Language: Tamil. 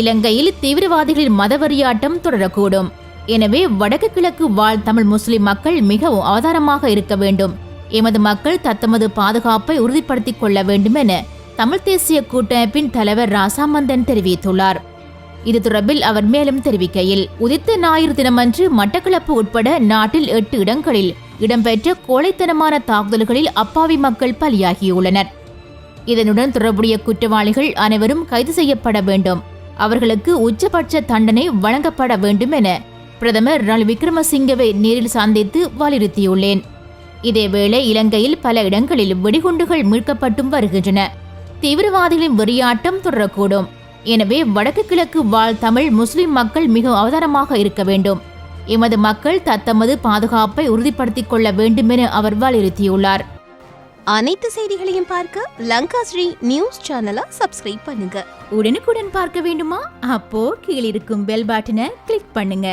இலங்கையில் தீவிரவாதிகளின் மதவெறியாட்டம் தொடரக்கூடும். எனவே வடக்கு கிழக்கு வாழ் தமிழ் முஸ்லிம் மக்கள் மிகவும் அவதாரமாக இருக்க வேண்டும். எமது மக்கள் தத்தமது பாதுகாப்பை உறுதிப்படுத்திக் கொள்ள வேண்டும் என தமிழ் தேசிய கூட்டமைப்பின் தலைவர் ராசாமந்தன் தெரிவித்துள்ளார். இது தொடர்பில் அவர் மேலும் தெரிவிக்கையில் உதித்த ஞாயிறு தினமன்று மட்டக்களப்பு உட்பட நாட்டில் எட்டு இடங்களில் இடம்பெற்ற கோழைத்தனமான தாக்குதல்களில் அப்பாவி மக்கள் பலியாகியுள்ளனர். இதனுடன் தொடர்புடைய குற்றவாளிகள் அனைவரும் கைது செய்யப்பட வேண்டும். அவர்களுக்கு உச்சபட்ச தண்டனை வழங்கப்பட வேண்டும் என பிரதமர் ரணில் விக்ரமசிங்கவை நேரில் சந்தித்து வலியுறுத்தியுள்ளேன். இதேவேளை இலங்கையில் பல இடங்களில் வெடிகுண்டுகள் மீட்கப்பட்டும் வருகின்றன. தீவிரவாதிகளின் வெறியாட்டம் தொடரக்கூடும். எனவே வடக்கு கிழக்கு வாழ் தமிழ் முஸ்லிம் மக்கள் மிக அவதாரமாக இருக்க வேண்டும். எமது மக்கள் தத்தமது பாதுகாப்பை உறுதிப்படுத்திக் கொள்ள வேண்டும் என அவர் வலியுறுத்தியுள்ளார். அனைத்து செய்திகளையும் பார்க்க லங்கா ஸ்ரீ நியூஸ் சேனலை சப்ஸ்கிரைப் பண்ணுங்க. உடனுக்குடன் பார்க்க வேண்டுமா? அப்போ கீழிருக்கும் பெல் பட்டனை கிளிக் பண்ணுங்க.